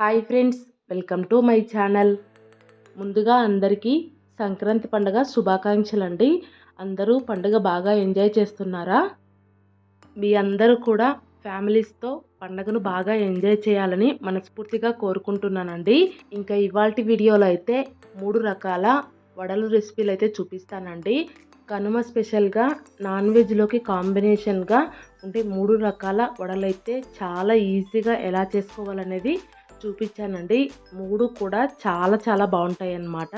Hi friends welcome to my channel. ముందుగా అందరికీ సంక్రాంతి పండుగ శుభాకాంక్షలు అండి అందరూ పండుగ బాగా ఎంజాయ్ చేస్తున్నారా? మీ అందరూ కూడా ఫ్యామిలీస్తో పండుగను బాగా ఎంజాయ్ చేయాలని మనస్ఫూర్తిగా కోరుకుంటున్నానండి. ఇంకా ఇవాళ వీడియోలో అయితే మూడు రకాల వడలు రెసిపీలు అయితే చూపిస్తానండి. కనుమ స్పెషల్గా నాన్ వెజ్లోకి కాంబినేషన్గా ఉండే మూడు రకాల వడలు అయితే చాలా ఈజీగా ఎలా చేసుకోవాలనేది చూపించానండి. మూడు కూడా చాలా చాలా బాగుంటాయి అన్నమాట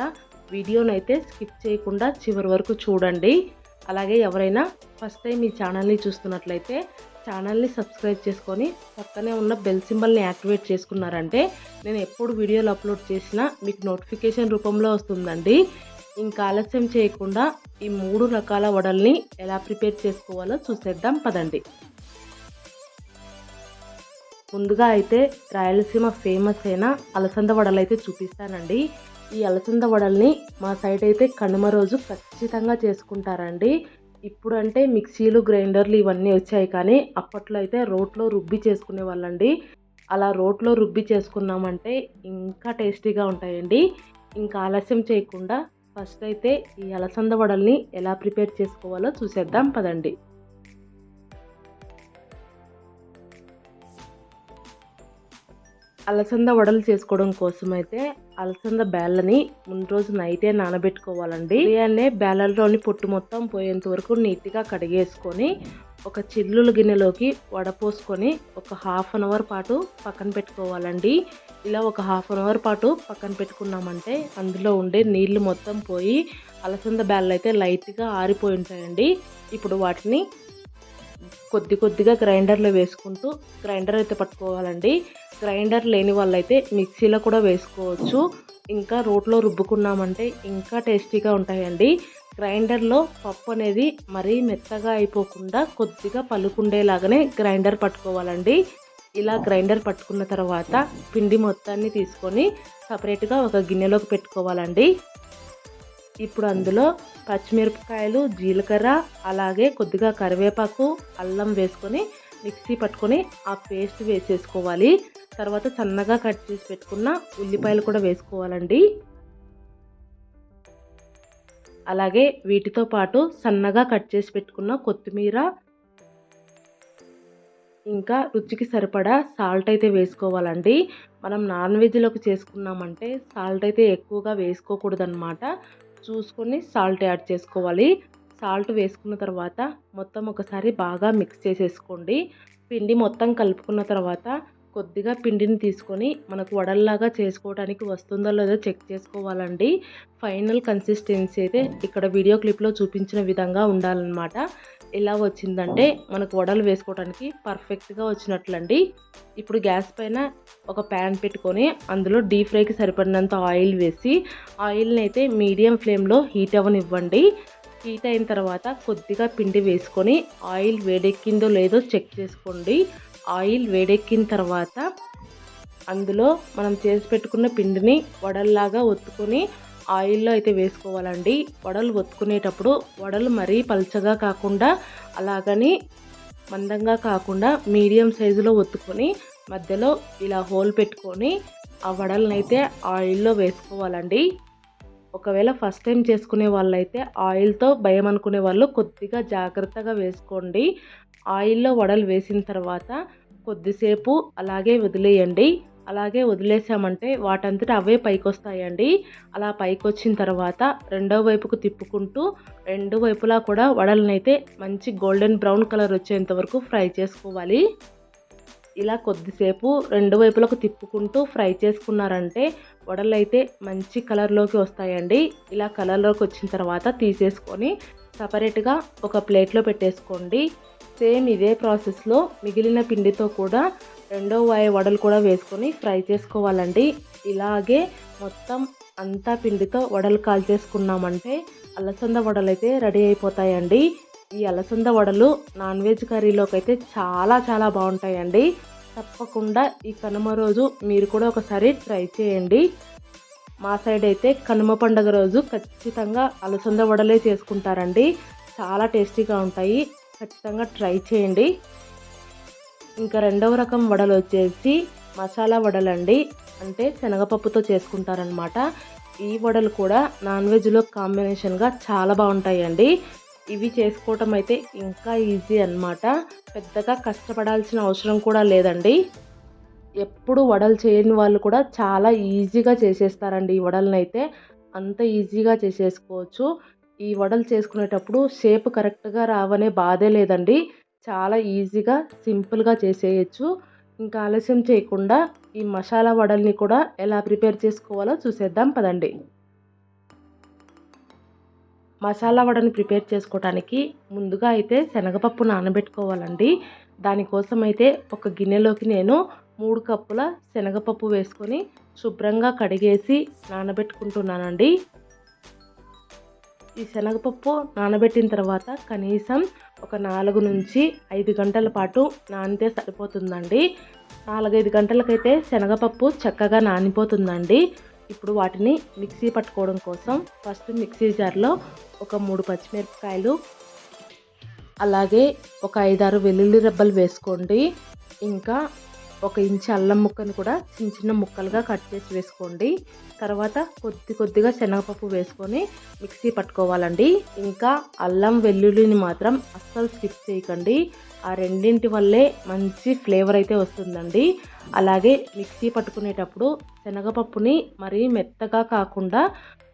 వీడియోని అయితే స్కిప్ చేయకుండా చివరి వరకు చూడండి. అలాగే ఎవరైనా ఫస్ట్ టైం ఈ ఛానల్ని చూస్తున్నట్లయితే ఛానల్ని సబ్స్క్రైబ్ చేసుకొని పక్కనే ఉన్న బెల్ సింబల్ని యాక్టివేట్ చేసుకున్నారంటే నేను ఎప్పుడు వీడియోలు అప్లోడ్ చేసినా మీకు నోటిఫికేషన్ రూపంలో వస్తుందండి. ఇంకా ఆలస్యం చేయకుండా ఈ మూడు రకాల వడల్ని ఎలా ప్రిపేర్ చేసుకోవాలో చూసేద్దాం పదండి. ముందుగా అయితే రాయలసీమ ఫేమస్ అయిన అలసంద వడలు అయితే చూపిస్తానండి. ఈ అలసంద వడల్ని మా సైడ్ అయితే కనుమ రోజు ఖచ్చితంగా చేసుకుంటారండి. ఇప్పుడు అంటే మిక్సీలు గ్రైండర్లు ఇవన్నీ వచ్చాయి కానీ అప్పట్లో అయితే రోట్లో రుబ్బి చేసుకునే వాళ్ళండి. అలా రోట్లో రుబ్బి చేసుకున్నామంటే ఇంకా టేస్టీగా ఉంటాయండి. ఇంకా ఆలస్యం చేయకుండా ఫస్ట్ అయితే ఈ అలసంద వడల్ని ఎలా ప్రిపేర్ చేసుకోవాలో చూసేద్దాం పదండి. అలసంద వడలు చేసుకోవడం కోసం అయితే అలసంద బేళ్ళని ముందు రోజు నైటే నానబెట్టుకోవాలండి. ఉదయాన్నే బేళ్ళలోని పొట్టు మొత్తం పోయేంత వరకు నీట్గా కడిగేసుకొని ఒక చిల్లుల గిన్నెలోకి వడపోసుకొని ఒక హాఫ్ అన్ అవర్ పాటు పక్కన పెట్టుకోవాలండి. ఇలా ఒక హాఫ్ అన్ అవర్ పాటు పక్కన పెట్టుకున్నామంటే అందులో ఉండే నీళ్ళు మొత్తం పోయి అలసంద బేళ్ళు అయితే లైట్గా ఆరిపోయి ఉంటాయండి. ఇప్పుడు వాటిని కొద్ది కొద్దిగా గ్రైండర్లో వేసుకుంటూ గ్రైండర్ అయితే పట్టుకోవాలండి. గ్రైండర్ లేని వాళ్ళైతే మిక్సీలో కూడా వేసుకోవచ్చు. ఇంకా రోట్లో రుబ్బుకున్నామంటే ఇంకా టేస్టీగా ఉంటాయండి. గ్రైండర్లో పప్పు అనేది మరీ మెత్తగా అయిపోకుండా కొద్దిగా పలుకుండేలాగానే గ్రైండర్ పట్టుకోవాలండి. ఇలా గ్రైండర్ పట్టుకున్న తర్వాత పిండి మొత్తాన్ని తీసుకొని సపరేట్గా ఒక గిన్నెలోకి పెట్టుకోవాలండి. ఇప్పుడు అందులో పచ్చిమిరపకాయలు జీలకర్ర అలాగే కొద్దిగా కరివేపాకు అల్లం వేసుకొని మిక్సీ పట్టుకొని ఆ పేస్ట్ వేసేసుకోవాలి. తర్వాత సన్నగా కట్ చేసి పెట్టుకున్న ఉల్లిపాయలు కూడా వేసుకోవాలండి. అలాగే వీటితో పాటు సన్నగా కట్ చేసి పెట్టుకున్న కొత్తిమీర ఇంకా రుచికి సరిపడా సాల్ట్ అయితే వేసుకోవాలండి. మనం నాన్ వెజ్లోకి చేసుకున్నామంటే సాల్ట్ అయితే ఎక్కువగా వేసుకోకూడదు అనమాట చూసుకొని సాల్ట్ యాడ్ చేసుకోవాలి. సాల్ట్ వేసుకున్న తర్వాత మొత్తం ఒకసారి బాగా మిక్స్ చేసేసుకోండి. పిండి మొత్తం కలుపుకున్న తర్వాత కొద్దిగా పిండిని తీసుకొని మనకు వడల్లాగా చేసుకోవడానికి వస్తుందో లేదో చెక్ చేసుకోవాలండి. ఫైనల్ కన్సిస్టెన్సీ అయితే ఇక్కడ వీడియో క్లిప్లో చూపించిన విధంగా ఉండాలన్నమాట. ఎలా వచ్చిందంటే మనకు వడలు వేసుకోవడానికి పర్ఫెక్ట్గా వచ్చినట్లండి. ఇప్పుడు గ్యాస్ పైన ఒక ప్యాన్ పెట్టుకొని అందులో డీప్ ఫ్రైకి సరిపడినంత ఆయిల్ వేసి ఆయిల్ని అయితే మీడియం ఫ్లేమ్లో హీట్ అవ్వనివ్వండి. హీట్ అయిన తర్వాత కొద్దిగా పిండి వేసుకొని ఆయిల్ వేడెక్కిందో లేదో చెక్ చేసుకోండి. ఆయిల్ వేడెక్కిన తర్వాత అందులో మనం చేసి పెట్టుకున్న పిండిని వడల్లాగా ఒత్తుకొని ఆయిల్లో అయితే వేసుకోవాలండి. వడలు ఒత్తుకునేటప్పుడు వడలు మరీ పల్చగా కాకుండా అలాగని మందంగా కాకుండా మీడియం సైజులో ఒత్తుకొని మధ్యలో ఇలా హోల్ పెట్టుకొని ఆ వడలనైతే అయితే ఆయిల్లో వేసుకోవాలండి. ఒకవేళ ఫస్ట్ టైం చేసుకునే వాళ్ళైతే ఆయిల్తో భయం అనుకునే వాళ్ళు కొద్దిగా జాగ్రత్తగా వేసుకోండి. ఆయిల్లో వడలు వేసిన తర్వాత కొద్దిసేపు అలాగే వదిలేయండి. అలాగే వదిలేసామంటే వాటంతట అవే పైకి వస్తాయండి అలా పైకి వచ్చిన తర్వాత రెండో వైపుకు తిప్పుకుంటూ రెండు వైపులా కూడా వడలనైతే మంచి గోల్డెన్ బ్రౌన్ కలర్ వచ్చేంత వరకు ఫ్రై చేసుకోవాలి. ఇలా కొద్దిసేపు రెండు వైపులకు తిప్పుకుంటూ ఫ్రై చేసుకున్నారంటే వడలు అయితే మంచి కలర్లోకి వస్తాయండి. ఇలా కలర్లోకి వచ్చిన తర్వాత తీసేసుకొని సపరేట్గా ఒక ప్లేట్లో పెట్టేసుకోండి. సేమ్ ఇదే ప్రాసెస్లో మిగిలిన పిండితో కూడా రెండో వాయ వడలు కూడా వేసుకొని ఫ్రై చేసుకోవాలండి. ఇలాగే మొత్తం అంతా పిండితో వడలు కాల్చేసుకున్నామంటే అలసంద వడలు అయితే రెడీ అయిపోతాయండి. ఈ అలసంద వడలు నాన్ వెజ్ కర్రీలోకి అయితే చాలా చాలా బాగుంటాయండి. తప్పకుండా ఈ కనుమ రోజు మీరు కూడా ఒకసారి ట్రై చేయండి. మా సైడ్ అయితే కనుమ పండుగ రోజు ఖచ్చితంగా అలసంద వడలే చేసుకుంటారండి. చాలా టేస్టీగా ఉంటాయి. ఖచ్చితంగా ట్రై చేయండి. ఇంకా రెండవ రకం వడలు వచ్చేసి మసాలా వడలండి. అంటే శనగపప్పుతో చేసుకుంటారనమాట ఈ వడలు కూడా నాన్ వెజ్లో కాంబినేషన్గా చాలా బాగుంటాయండి. ఇవి చేసుకోవటం అయితే ఇంకా ఈజీ అన్నమాట. పెద్దగా కష్టపడాల్సిన అవసరం కూడా లేదండి. ఎప్పుడు వడలు చేయని వాళ్ళు కూడా చాలా ఈజీగా చేసేస్తారండి ఈ వడలను అయితే అంత ఈజీగా చేసేసుకోవచ్చు. ఈ వడలు చేసుకునేటప్పుడు షేప్ కరెక్ట్గా రావనే బాధే లేదండి. చాలా ఈజీగా సింపుల్గా చేసేయచ్చు. ఇంకా ఆలస్యం చేయకుండా ఈ మసాలా వడల్ని కూడా ఎలా ప్రిపేర్ చేసుకోవాలో చూసేద్దాం పదండి. మసాలా వడని ప్రిపేర్ చేసుకోవడానికి ముందుగా అయితే శనగపప్పు నానబెట్టుకోవాలండి. దానికోసం అయితే ఒక గిన్నెలోకి నేను మూడు కప్పుల శనగపప్పు వేసుకొని శుభ్రంగా కడిగేసి నానబెట్టుకుంటున్నానండి. ఈ శనగపప్పు నానబెట్టిన తర్వాత కనీసం ఒక నాలుగు నుంచి ఐదు గంటల పాటు నానితే సరిపోతుందండి. నాలుగైదు గంటలకైతే శనగపప్పు చక్కగా నానిపోతుందండి. ఇప్పుడు వాటిని మిక్సీ పట్టుకోవడం కోసం ఫస్ట్ మిక్సీ జార్లో ఒక మూడు పచ్చిమిరపకాయలు అలాగే ఒక ఐదారు వెల్లుల్లి రెబ్బలు వేసుకోండి. ఇంకా ఒక ఇంచు అల్లం ముక్కను కూడా చిన్న చిన్న ముక్కలుగా కట్ చేసి వేసుకోండి. తర్వాత కొద్ది కొద్దిగా శనగపప్పు వేసుకొని మిక్సీ పట్టుకోవాలండి. ఇంకా అల్లం వెల్లుల్లిని మాత్రం అస్సలు స్కిప్ చేయకండి. ఆ రెండింటి వల్లే మంచి ఫ్లేవర్ అయితే వస్తుందండి. అలాగే మిక్సీ పట్టుకునేటప్పుడు శనగపప్పుని మరీ మెత్తగా కాకుండా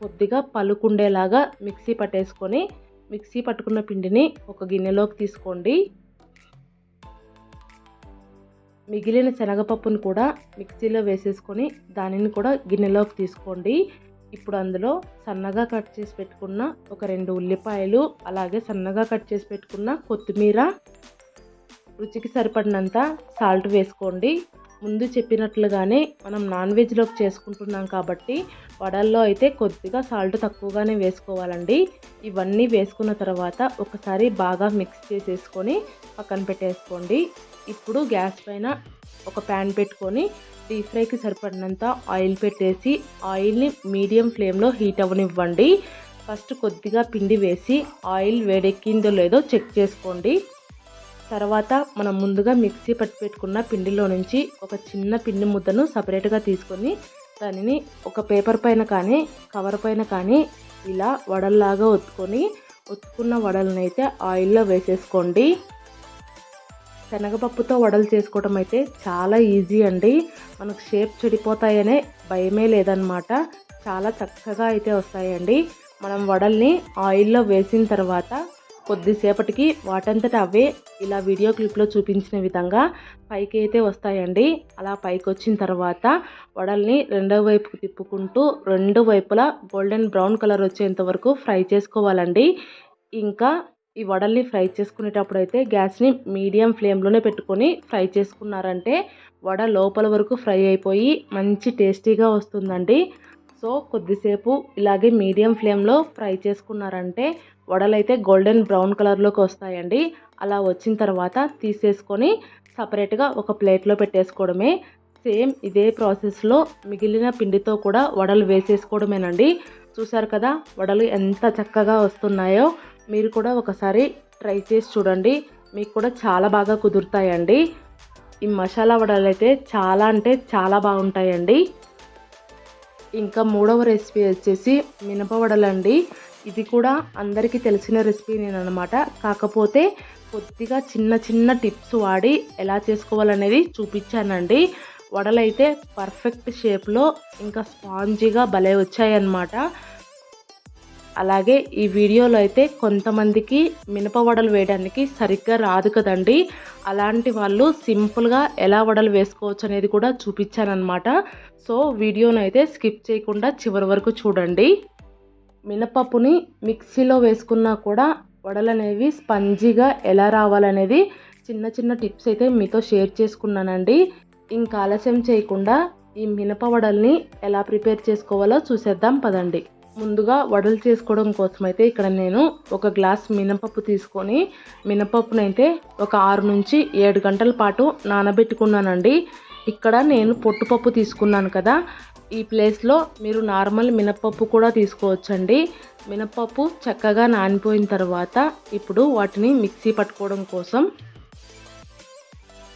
కొద్దిగా పలుకుండేలాగా మిక్సీ పట్టేసుకొని మిక్సీ పట్టుకున్న పిండిని ఒక గిన్నెలోకి తీసుకోండి. మిగిలిన శనగపప్పును కూడా మిక్సీలో వేసేసుకొని దానిని కూడా గిన్నెలోకి తీసుకోండి. ఇప్పుడు అందులో సన్నగా కట్ చేసి పెట్టుకున్న ఒక రెండు ఉల్లిపాయలు అలాగే సన్నగా కట్ చేసి పెట్టుకున్న కొత్తిమీర రుచికి సరిపడినంత సాల్ట్ వేసుకోండి. ముందు చెప్పినట్లుగానే మనం నాన్ వెజ్లోకి చేసుకుంటున్నాం కాబట్టి వడల్లో అయితే కొద్దిగా సాల్ట్ తక్కువగానే వేసుకోవాలండి. ఇవన్నీ వేసుకున్న తర్వాత ఒకసారి బాగా మిక్స్ చేసేసుకొని పక్కన పెట్టేసుకోండి. ఇప్పుడు గ్యాస్ పైన ఒక ప్యాన్ పెట్టుకొని డీప్ ఫ్రైకి సరిపడినంత ఆయిల్ పెట్టేసి ఆయిల్ని మీడియం ఫ్లేమ్లో హీట్ అవ్వనివ్వండి. ఫస్ట్ కొద్దిగా పిండి వేసి ఆయిల్ వేడెక్కిందో లేదో చెక్ చేసుకోండి. తర్వాత మనం ముందుగా మిక్సీ పట్టి పెట్టుకున్న పిండిలో నుంచి ఒక చిన్న పిండి ముద్దను సపరేట్గా తీసుకొని దానిని ఒక పేపర్ పైన కానీ కవర్ పైన కానీ ఇలా వడల్లాగా ఒత్తుకొని ఒత్తుకున్న వడలను అయితే ఆయిల్లో వేసేసుకోండి. శనగపప్పుతో వడలు చేసుకోవడం అయితే చాలా ఈజీ అండి. మనకు షేప్ చెడిపోతాయనే భయమే లేదనమాట చాలా చక్కగా అయితే వస్తాయండి. మనం వడల్ని ఆయిల్లో వేసిన తర్వాత కొద్దిసేపటికి వాటంతట అవే ఇలా వీడియో క్లిప్లో చూపించిన విధంగా పైకి అయితే వస్తాయండి. అలా పైకి వచ్చిన తర్వాత వడల్ని రెండో వైపుకు తిప్పుకుంటూ రెండు వైపులా గోల్డెన్ బ్రౌన్ కలర్ వచ్చేంత వరకు ఫ్రై చేసుకోవాలండి. ఇంకా ఈ వడల్ని ఫ్రై చేసుకునేటప్పుడు అయితే గ్యాస్ని మీడియం ఫ్లేమ్లోనే పెట్టుకొని ఫ్రై చేసుకున్నారంటే వడ లోపల వరకు ఫ్రై అయిపోయి మంచి టేస్టీగా వస్తుందండి. సో కొద్దిసేపు ఇలాగే మీడియం ఫ్లేమ్లో ఫ్రై చేసుకున్నారంటే వడలైతే గోల్డెన్ బ్రౌన్ కలర్లోకి వస్తాయండి. అలా వచ్చిన తర్వాత తీసేసుకొని సపరేట్గా ఒక ప్లేట్లో పెట్టేసుకోవడమే. సేమ్ ఇదే ప్రాసెస్లో మిగిలిన పిండితో కూడా వడలు వేసేసుకోవడమేనండి. చూసారు కదా వడలు ఎంత చక్కగా వస్తున్నాయో. మీరు కూడా ఒకసారి ట్రై చేసి చూడండి. మీకు కూడా చాలా బాగా కుదురుతాయండి. ఈ మసాలా వడలు అయితే చాలా అంటే చాలా బాగుంటాయండి. ఇంకా మూడవ రెసిపీ వచ్చేసి మినప వడలు అండి ఇది కూడా అందరికీ తెలిసిన రెసిపీ నేను అనమాట కాకపోతే కొద్దిగా చిన్న చిన్న టిప్స్ వాడి ఎలా చేసుకోవాలనేది చూపించానండి. వడలైతే పర్ఫెక్ట్ షేప్లో ఇంకా స్పాంజీగా భలే వచ్చాయన్నమాట. అలాగే ఈ వీడియోలో అయితే కొంతమందికి మినప వడలు వేయడానికి సరిగ్గా రాదు కదండి. అలాంటి వాళ్ళు సింపుల్గా ఎలా వడలు వేసుకోవచ్చు అనేది కూడా చూపించానమాట సో వీడియోను అయితే స్కిప్ చేయకుండా చివరి వరకు చూడండి. మినపప్పుని మిక్సీలో వేసుకున్నా కూడా వడలు అనేవి స్పంజీగా ఎలా రావాలనేది చిన్న చిన్న టిప్స్ అయితే మీతో షేర్ చేసుకున్నానండి. ఇంకా ఆలస్యం చేయకుండా ఈ మినప వడల్ని ఎలా ప్రిపేర్ చేసుకోవాలో చూసేద్దాం పదండి. ముందుగా వడలు చేసుకోవడం కోసం అయితే ఇక్కడ నేను ఒక గ్లాస్ మినపప్పు తీసుకొని మినపప్పునైతే ఒక ఆరు నుంచి ఏడు గంటల పాటు నానబెట్టుకున్నానండి. ఇక్కడ నేను పొట్టుపప్పు తీసుకున్నాను కదా. ఈ ప్లేస్లో మీరు నార్మల్ మినపప్పు కూడా తీసుకోవచ్చండి. మినపప్పు చక్కగా నానిపోయిన తర్వాత ఇప్పుడు వాటిని మిక్సీ పట్టుకోవడం కోసం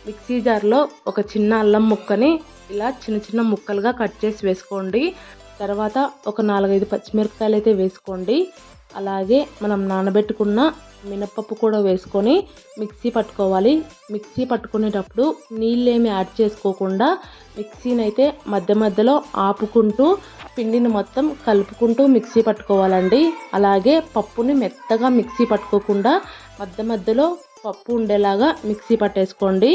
మిక్సీ జార్లో ఒక చిన్న అల్లం ముక్కని ఇలా చిన్న చిన్న ముక్కలుగా కట్ చేసి వేసుకోండి. తర్వాత ఒక నాలుగైదు పచ్చిమిరపకాయలు అయితే వేసుకోండి. అలాగే మనం నానబెట్టుకున్న మినపప్పు కూడా వేసుకొని మిక్సీ పట్టుకోవాలి. మిక్సీ పట్టుకునేటప్పుడు నీళ్ళేమి యాడ్ చేసుకోకుండా మిక్సీని అయితే మధ్య మధ్యలో ఆపుకుంటూ పిండిని మొత్తం కలుపుకుంటూ మిక్సీ పట్టుకోవాలండి. అలాగే పప్పుని మెత్తగా మిక్సీ పట్టుకోకుండా మధ్య మధ్యలో పప్పు ఉండేలాగా మిక్సీ పట్టేసుకోండి.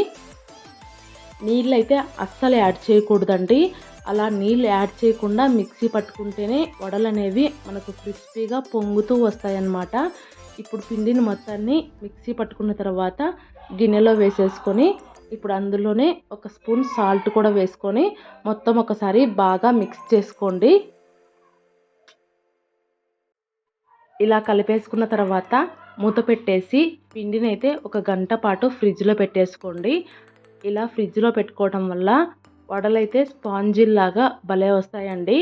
నీళ్ళు అయితే అస్సలు యాడ్ చేయకూడదండి. అలా నీళ్ళు యాడ్ చేయకుండా మిక్సీ పట్టుకుంటేనే వడలు అనేవి మనకు క్రిస్పీగా పొంగుతూ వస్తాయన్నమాట. ఇప్పుడు పిండిని మొత్తాన్ని మిక్సీ పట్టుకున్న తర్వాత గిన్నెలో వేసేసుకొని ఇప్పుడు అందులోనే ఒక స్పూన్ సాల్ట్ కూడా వేసుకొని మొత్తం ఒకసారి బాగా మిక్స్ చేసుకోండి. ఇలా కలిపేసుకున్న తర్వాత మూత పెట్టేసి పిండిని అయితే ఒక గంట పాటు ఫ్రిడ్జ్లో పెట్టేసుకోండి. ఇలా ఫ్రిడ్జ్లో పెట్టుకోవడం వల్ల వడలైతే స్పాంజిల్లాగా భలే వస్తాయండి.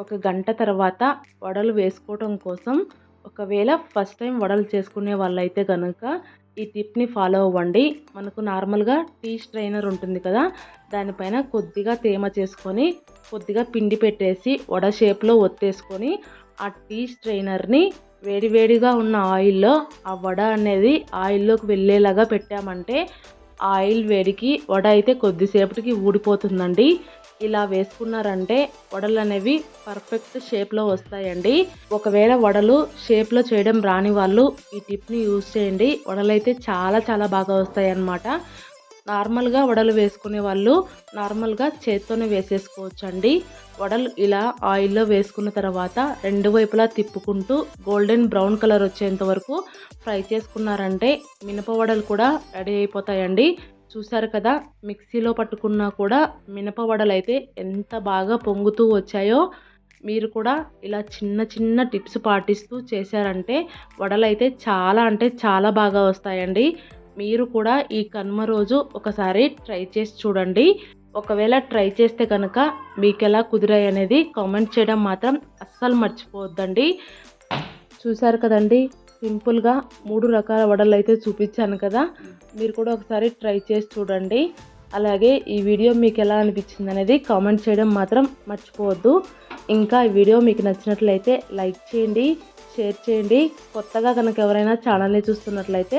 ఒక గంట తర్వాత వడలు వేసుకోవటం కోసం ఒకవేళ ఫస్ట్ టైం వడలు చేసుకునే వాళ్ళైతే కనుక ఈ టిప్ని ఫాలో అవ్వండి. మనకు నార్మల్గా టీ స్ట్రైనర్ ఉంటుంది కదా దానిపైన కొద్దిగా తేమ చేసుకొని కొద్దిగా పిండి పెట్టేసి వడ షేప్లో ఒత్తేసుకొని ఆ టీ స్ట్రైనర్ని వేడివేడిగా ఉన్న ఆయిల్లో ఆ వడ అనేది ఆయిల్లోకి వెళ్ళేలాగా పెట్టామంటే ఆయిల్ వేడికి వడ అయితే కొద్దిసేపటికి ఊడిపోతుందండి. ఇలా వేసుకున్నారంటే వడలు అనేవి పర్ఫెక్ట్ షేప్లో వస్తాయండి. ఒకవేళ వడలు షేప్లో చేయడం రాని వాళ్ళు ఈ టిప్ని యూజ్ చేయండి. వడలు అయితే చాలా చాలా బాగా వస్తాయి అన్నమాట నార్మల్గా వడలు వేసుకునే వాళ్ళు నార్మల్గా చేత్తోనే వేసేసుకోవచ్చు అండి వడలు ఇలా ఆయిల్లో వేసుకున్న తర్వాత రెండు వైపులా తిప్పుకుంటూ గోల్డెన్ బ్రౌన్ కలర్ వచ్చేంత వరకు ఫ్రై చేసుకున్నారంటే మినప వడలు కూడా రెడీ అయిపోతాయండి. చూసారు కదా మిక్సీలో పట్టుకున్నా కూడా మినప వడలు అయితే ఎంత బాగా పొంగుతూ వచ్చాయో మీరు కూడా ఇలా చిన్న చిన్న టిప్స్ పాటిస్తూ చేశారంటే వడలు అయితే చాలా అంటే చాలా బాగా వస్తాయండి. మీరు కూడా ఈ కనుమ రోజు ఒకసారి ట్రై చేసి చూడండి. ఒకవేళ ట్రై చేస్తే కనుక మీకు ఎలా కుదిరాయి అనేది కామెంట్ చేయడం మాత్రం అస్సలు మర్చిపోవద్దండి. చూసారు కదండి సింపుల్గా మూడు రకాల వడలు అయితే చూపించాను కదా. మీరు కూడా ఒకసారి ట్రై చేసి చూడండి. అలాగే ఈ వీడియో మీకు ఎలా అనిపించింది అనేది కామెంట్ చేయడం మాత్రం మర్చిపోవద్దు. ఇంకా ఈ వీడియో మీకు నచ్చినట్లయితే లైక్ చేయండి షేర్ చేయండి. కొత్తగా కనుక ఎవరైనా ఛానల్ని చూస్తున్నట్లయితే